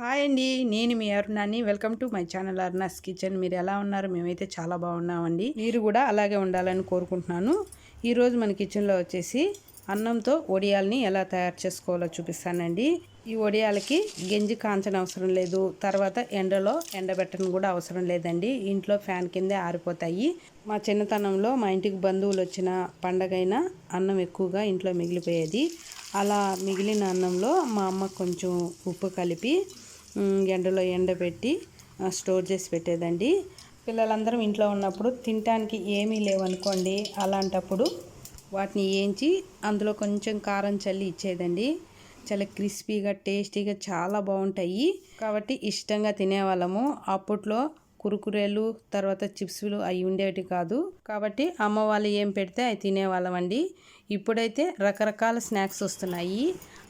Hi అండి. నేను మీ అరుణాని welcome to my channel Aruna's kitchen. మీరు ఎలా ఉన్నారు? మేమైతే చాలా బాగున్నామండి. మీరు కూడా అలాగే ఉండాలని కోరుకుంటున్నాను. ఈరోజు మన కిచెన్లో వచ్చేసి అన్నంతో వడియాల్ని ఎలా తయారు చేసుకోవాలో చూపిస్తానండి. ఈ వడియాలకి గంజి కాంచని అవసరం లేదు. తర్వాత ఎండలో ఎండబెట్టడం కూడా అవసరం లేదండి. ఇంట్లో ఫ్యాన్ కిందే ఆరిపోతాయి. మా చిన్నతనంలో మా ఇంటికి బంధువులు వచ్చిన పండగైనా అన్నం ఎక్కువగా ఇంట్లో మిగిలిపోయేది. అలా మిగిలిన అన్నంలో మా అమ్మ కొంచెం ఉప్పు కలిపి ఎండలో ఎండబెట్టి స్టోర్ చేసి పెట్టేదండి. పిల్లలందరం ఇంట్లో ఉన్నప్పుడు తినటానికి ఏమీ లేవనుకోండి అలాంటప్పుడు వాటిని వేయించి అందులో కొంచెం కారం చల్లి ఇచ్చేదండి. చాలా క్రిస్పీగా టేస్టీగా చాలా బాగుంటాయి. కాబట్టి ఇష్టంగా తినేవాళ్ళము. అప్పట్లో కురుకురేలు తర్వాత చిప్స్లు అవి ఉండేవి కాదు. కాబట్టి అమ్మ వాళ్ళు ఏం పెడితే అవి తినేవాళ్ళం అండి ఇప్పుడైతే రకరకాల స్నాక్స్ వస్తున్నాయి.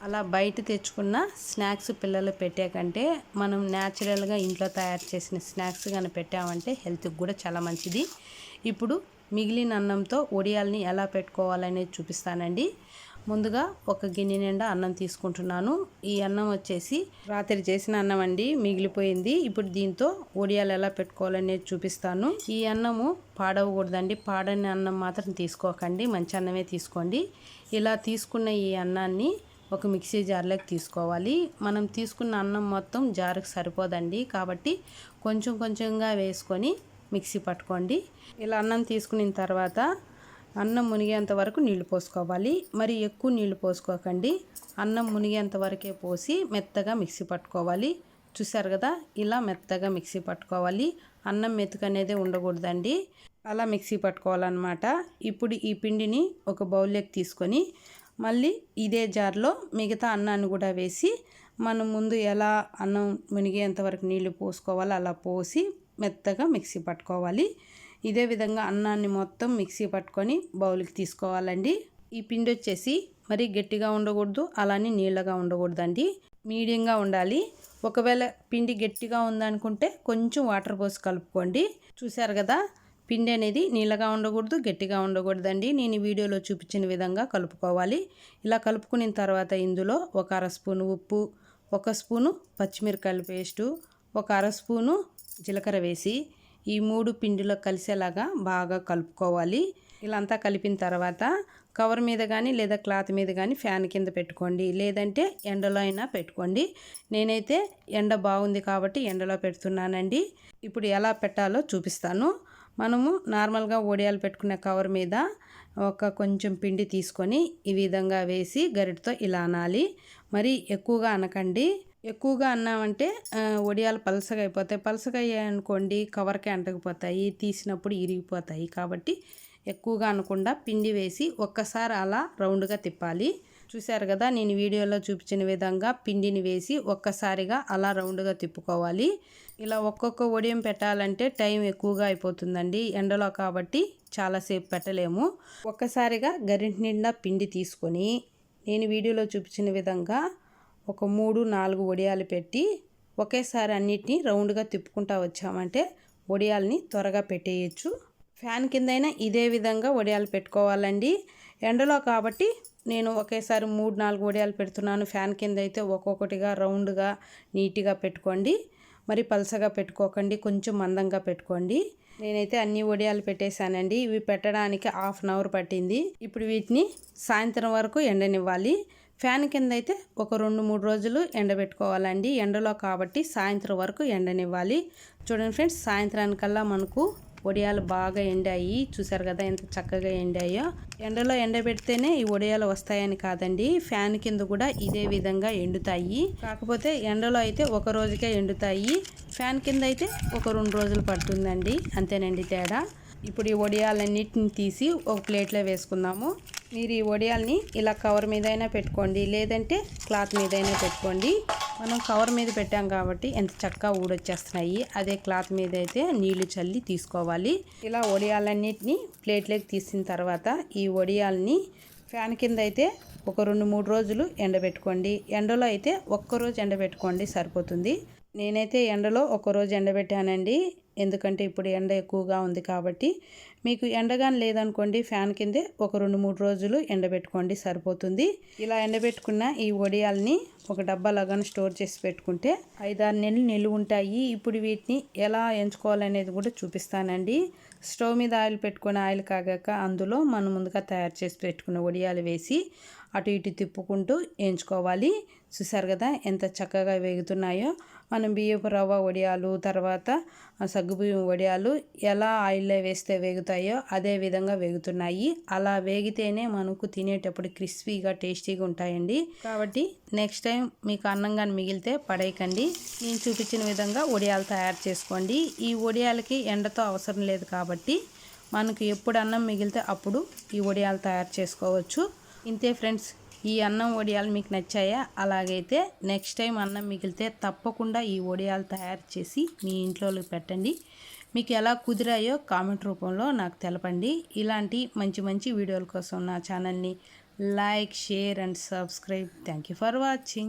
అలా బయట తెచ్చుకున్న స్నాక్స్ పిల్లలు పెట్టాకంటే మనం న్యాచురల్గా ఇంట్లో తయారు చేసిన స్నాక్స్ కానీ పెట్టామంటే హెల్త్కి కూడా చాలా మంచిది. ఇప్పుడు మిగిలిన అన్నంతో ఒడియాల్ని ఎలా పెట్టుకోవాలనేది చూపిస్తానండి. ముందుగా ఒక గిన్నె నిండా అన్నం తీసుకుంటున్నాను. ఈ అన్నం వచ్చేసి రాత్రి చేసిన అన్నం అండి మిగిలిపోయింది. ఇప్పుడు దీంతో ఒడియాలు ఎలా పెట్టుకోవాలనేది చూపిస్తాను. ఈ అన్నము పాడవకూడదండి. పాడని అన్నం మాత్రం తీసుకోకండి. మంచి అన్నమే తీసుకోండి. ఇలా తీసుకున్న ఈ అన్నాన్ని ఒక మిక్సీ జార్లోకి తీసుకోవాలి. మనం తీసుకున్న అన్నం మొత్తం జారుకు సరిపోదండి. కాబట్టి కొంచెం కొంచెంగా వేసుకొని మిక్సీ పట్టుకోండి. ఇలా అన్నం తీసుకున్న తర్వాత అన్నం మునిగేంత వరకు నీళ్ళు పోసుకోవాలి. మరి ఎక్కువ నీళ్ళు పోసుకోకండి. అన్నం మునిగేంత వరకే పోసి మెత్తగా మిక్సీ పట్టుకోవాలి. చూసారు కదా? ఇలా మెత్తగా మిక్సీ పట్టుకోవాలి. అన్నం మెతుకు అనేది ఉండకూడదండి. అలా మిక్సీ పట్టుకోవాలన్నమాట. ఇప్పుడు ఈ పిండిని ఒక బౌల్లోకి తీసుకొని మళ్ళీ ఇదే జార్లో మిగతా అన్నాన్ని కూడా వేసి మనం ముందు ఎలా అన్నం మునిగేంత వరకు నీళ్ళు పోసుకోవాలో అలా పోసి మెత్తగా మిక్సీ పట్టుకోవాలి. ఇదే విధంగా అన్నాన్ని మొత్తం మిక్సీ పట్టుకొని బౌల్కి తీసుకోవాలండి. ఈ పిండి వచ్చేసి మరి గట్టిగా ఉండకూడదు అలానే నీళ్ళగా ఉండకూడదండి. మీడియంగా ఉండాలి. ఒకవేళ పిండి గట్టిగా ఉందనుకుంటే కొంచెం వాటర్ పోసి కలుపుకోండి. చూసారు కదా పిండి అనేది నీళ్ళగా ఉండకూడదు గట్టిగా ఉండకూడదండి. నేను వీడియోలో చూపించిన విధంగా కలుపుకోవాలి. ఇలా కలుపుకున్న తర్వాత ఇందులో ఒక అర స్పూను ఉప్పు ఒక స్పూను పచ్చిమిరకాయల పేస్టు ఒక అర స్పూను జీలకర్ర వేసి ఈ మూడు పిండిలో కలిసేలాగా బాగా కలుపుకోవాలి. ఇలా అంతా కలిపిన తర్వాత కవర్ మీద కానీ లేదా క్లాత్ మీద కానీ ఫ్యాన్ కింద పెట్టుకోండి. లేదంటే ఎండలో అయినా పెట్టుకోండి. నేనైతే ఎండ బాగుంది కాబట్టి ఎండలో పెడుతున్నానండి. ఇప్పుడు ఎలా పెట్టాలో చూపిస్తాను. మనము నార్మల్గా ఒడియాలు పెట్టుకునే కవర్ మీద ఒక కొంచెం పిండి తీసుకొని ఈ విధంగా వేసి గరిటతో ఇలా అనాలి మరి ఎక్కువగా అనకండి. ఎక్కువగా అన్నామంటే వడియాలు పలసగా అయిపోతాయి. పలసగా అయ్యాయి అనుకోండి కవర్కి అంటకపోతాయి తీసినప్పుడు ఇరిగిపోతాయి. కాబట్టి ఎక్కువగా అనకుండా పిండి వేసి ఒక్కసారి అలా రౌండ్గా తిప్పాలి. చూశారు కదా నేను వీడియోలో చూపించిన విధంగా పిండిని వేసి ఒక్కసారిగా అలా రౌండ్గా తిప్పుకోవాలి. ఇలా ఒక్కొక్క వడియం పెట్టాలంటే టైం ఎక్కువగా అయిపోతుందండి. ఎండలో కాబట్టి చాలాసేపు పెట్టలేము. ఒక్కసారిగా గరింటి నిండా పిండి తీసుకొని నేను వీడియోలో చూపించిన విధంగా ఒక మూడు నాలుగు వడియాలు పెట్టి ఒకేసారి అన్నిటినీ రౌండ్గా తిప్పుకుంటా వచ్చామంటే వడియాల్ని త్వరగా పెట్టేయచ్చు. ఫ్యాన్ కిందైనా ఇదే విధంగా వడియాలు పెట్టుకోవాలండి. ఎండలో కాబట్టి నేను ఒకేసారి మూడు నాలుగు వడియాలు పెడుతున్నాను. ఫ్యాన్ కింద అయితే ఒక్కొక్కటిగా రౌండ్గా నీట్గా పెట్టుకోండి. మరి పలసగా పెట్టుకోకండి కొంచెం మందంగా పెట్టుకోండి. నేనైతే అన్ని వడియాలు పెట్టేశానండి. ఇవి పెట్టడానికి హాఫ్ అన్ అవర్ పట్టింది. ఇప్పుడు వీటిని సాయంత్రం వరకు ఎండనివ్వాలి. ఫ్యాన్ కింద అయితే ఒక రెండు మూడు రోజులు ఎండబెట్టుకోవాలండి. ఎండలో కాబట్టి సాయంత్రం వరకు ఎండనివ్వాలి. చూడండి ఫ్రెండ్స్ సాయంత్రానికల్లా మనకు వడియాలు బాగా ఎండాయి. చూసారు కదా ఎంత చక్కగా ఎండాయో. ఎండలో ఎండబెడితేనే ఈ వడియాలు వస్తాయని కాదండి. ఫ్యాన్ కింద కూడా ఇదే విధంగా ఎండుతాయి. కాకపోతే ఎండలో అయితే ఒక రోజుకే ఎండుతాయి. ఫ్యాన్ కింద అయితే ఒక రెండు రోజులు పడుతుందండి. అంతేనండి తేడా. ఇప్పుడు ఈ వడియాలన్నిటిని తీసి ఒక ప్లేట్లో వేసుకుందాము. మీరు ఈ వడియాల్ని ఇలా కవర్ మీద అయినా పెట్టుకోండి లేదంటే క్లాత్ మీద అయినా పెట్టుకోండి. మనం కవర్ మీద పెట్టాం కాబట్టి ఎంత చక్కగా ఊడొచ్చేస్తున్నాయి. అదే క్లాత్ మీద అయితే నీళ్ళు చల్లి తీసుకోవాలి. ఇలా వడియాలన్నిటిని ప్లేట్లోకి తీసిన తర్వాత ఈ వడియాల్ని ఫ్యాన్ కింద అయితే ఒక రెండు మూడు రోజులు ఎండబెట్టుకోండి. ఎండలో అయితే ఒక్క రోజు ఎండబెట్టుకోండి సరిపోతుంది. నేనైతే ఎండలో ఒకరోజు ఎండబెట్టానండి. ఎందుకంటే ఇప్పుడు ఎండ ఎక్కువగా ఉంది కాబట్టి మీకు ఎండగాని లేదనుకోండి ఫ్యాన్ కిందే ఒక రెండు మూడు రోజులు ఎండబెట్టుకోండి సరిపోతుంది. ఇలా ఎండబెట్టుకున్న ఈ వడియాల్ని ఒక డబ్బా డబ్బాలాగానే స్టోర్ చేసి పెట్టుకుంటే ఐదారు నెలలు నిలువ ఉంటాయి. ఇప్పుడు వీటిని ఎలా ఎంచుకోవాలనేది కూడా చూపిస్తానండి. స్టవ్ మీద ఆయిల్ పెట్టుకున్న ఆయిల్ కాగాక అందులో మనం ముందుగా తయారు చేసి పెట్టుకున్న వడియాలు వేసి అటు ఇటు తిప్పుకుంటూ ఎంచుకోవాలి. చూసారు కదా ఎంత చక్కగా వేగుతున్నాయో. మనం బియ్యపు రవ్వ వడియాలు తర్వాత సగ్గుబియ్యం వడియాలు ఎలా ఆయిల్లో వేస్తే వేగుతాయో అదే విధంగా వేగుతున్నాయి. అలా వేగితేనే మనకు తినేటప్పుడు క్రిస్పీగా టేస్టీగా ఉంటాయండి. కాబట్టి నెక్స్ట్ టైం మీకు అన్నం కానీ మిగిలితే పడేయకండి. నేను చూపించిన విధంగా వడియాలు తయారు చేసుకోండి. ఈ వడియాలకి ఎండతో అవసరం లేదు కాబట్టి మనకు ఎప్పుడు అన్నం మిగిలితే అప్పుడు ఈ వడియాలు తయారు చేసుకోవచ్చు. ఇంతే ఫ్రెండ్స్. ఈ అన్నం వడియాలు మీకు నచ్చాయా? అలాగైతే నెక్స్ట్ టైం అన్నం మిగిలితే తప్పకుండా ఈ వడియాలు తయారు చేసి మీ ఇంట్లోకి పెట్టండి. మీకు ఎలా కుదిరాయో కామెంట్ రూపంలో నాకు తెలపండి. ఇలాంటి మంచి మంచి వీడియోల కోసం నా ఛానల్ని like share and subscribe. Thank you for watching